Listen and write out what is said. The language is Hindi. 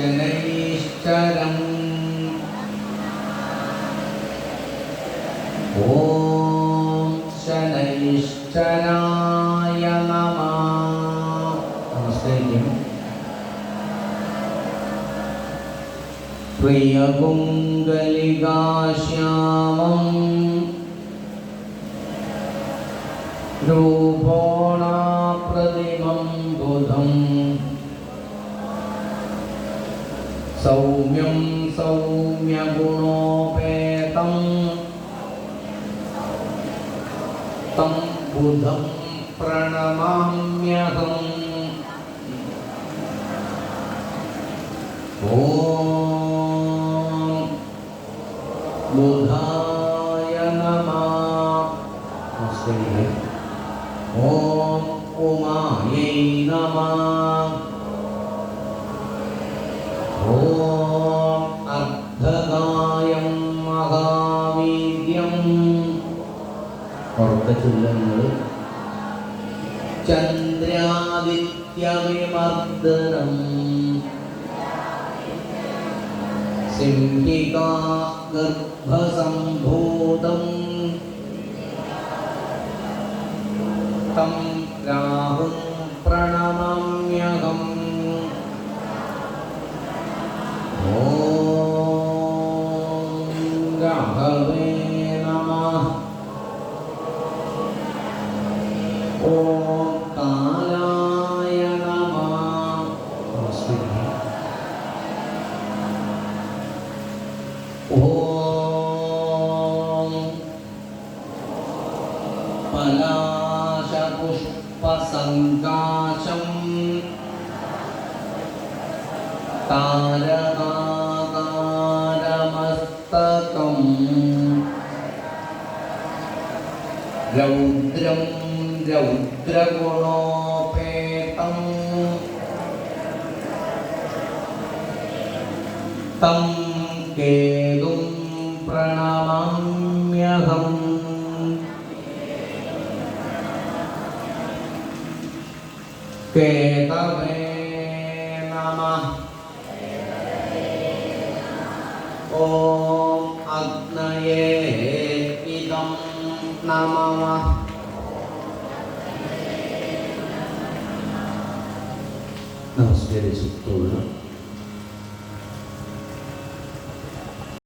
शनैश्चरम् ॐ शनैश्चराय नमः। नमस्ते किम् प्रियकुङ्गलिकाश्यामम् रूपोणाप्रतिमं सौम्यं सौम्यगुणोपेतं तं बुधं प्रणमाम्यहम् ॐ बुधाय नमः। ॐ उमायै नमः। അർദ്ധകായം മഹാവീര്യം ഉറക്ക ചൊല്ലുന്നത് ചന്ദ്രാദിത്യവിമർദ്ദനം. സിംഹികാ ഗർഭസംഭൂതം. തം രാഹും പ്രണമാമ്യഹം. राघवे नमः। ॐ कालाय नमः। ॐ पलाशपुष्पसङ्काशम्। तारकाकारमस्तकम् रौद्रं रौद्रगुणोपेतम् तं केतुं प्रणमाम्यहम् केतवे नमः अग्नये इदं नमः नमस्ते सुप्तोः